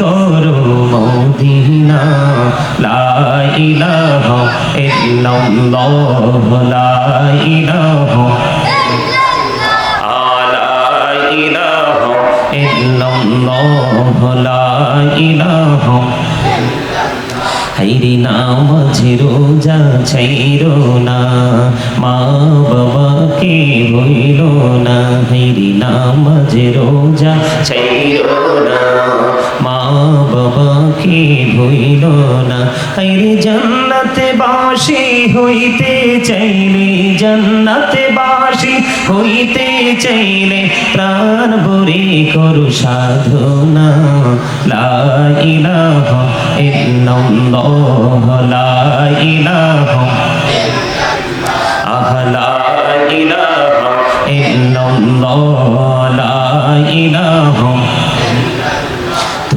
করো মদিনা, লা ইলাহা ইল্লাল্লাহ, লা ইলাহা হাইরি নামাজে রোজা ছাইরো না, মা বাবাকে বইল না হাইরি নামাজে রোজা ছাইরো না। বাবাকে ভইল না। হাইরি জান্নাতে বাসি হইতে চাইলে, জান্নাতে বাসি হইতে চাইলে প্রাণ ভরে করু সাধনা। লা ইলাহা ইল্লাল্লাহ, লা ইলাহা আহ লা ইলাহা ইল্লাল্লাহ, লা ইলাহা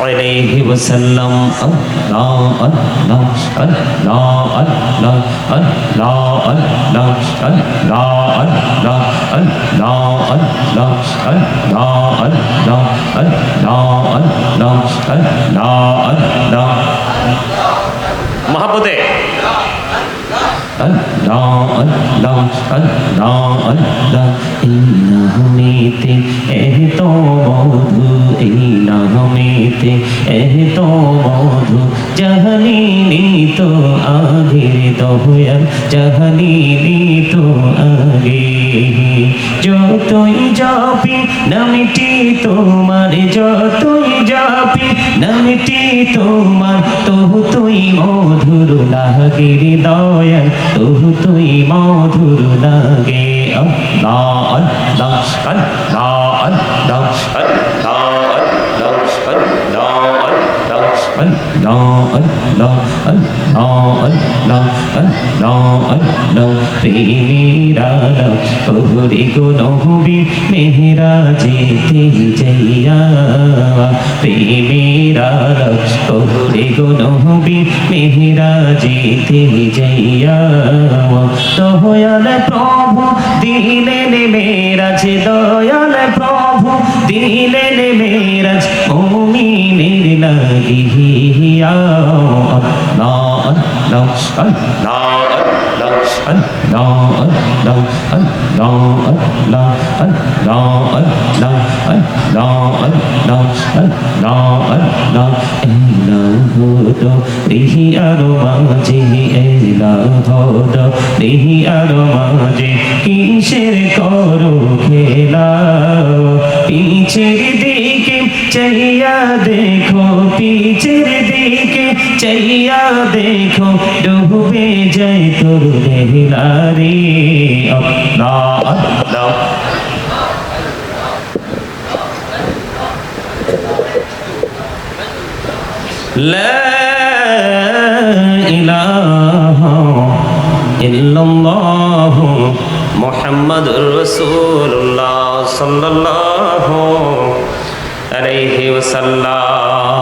عليه وسلم الله الله الله الله الله الله الله الله الله الله الله الله الله الله الله الله محبته الله الله الله الله إنه نيت إهتو مدهو এই নামেতে এত মধু, জাহানি তো আগে, দয়াল জাহানি তো আগে। যতই যাবি নামটি তোমার, যতই যাবি নামটি তোমার তবু তুই মধুর লাগে দয়াল তবু তুই মধুর লাগে। আল্লাহ আল্লাহ আল্লাহ আল্লাহ আল্লাহ। কহুরি গো নহবি মেহরা যেতে যাইয়া প্রেমেরা কহুরি গো নহবি মেহরা যেতে যাইয়া দয়াল প্রভু, দিলেন মেরাজ দয়াল প্রভু। দিলেন মেরাজ মুমিনের লাগিয়া আল্লাহ আল্লাহ আল্লাহ দেহি আর মাঝে এলা ধর দেহি আর মাঝে কিসের করো খেলা পিছের দিকে চাইয়া দেখো পিছের দিকে চাইয়া দেখো ডুবে যায় তোর রেহিলারে আল্লাহ আল্লাহ لا إله إلا الله মোহাম্মদ রসুল্লাহ সাল্লাহ আলাইহি ওসাল্লাম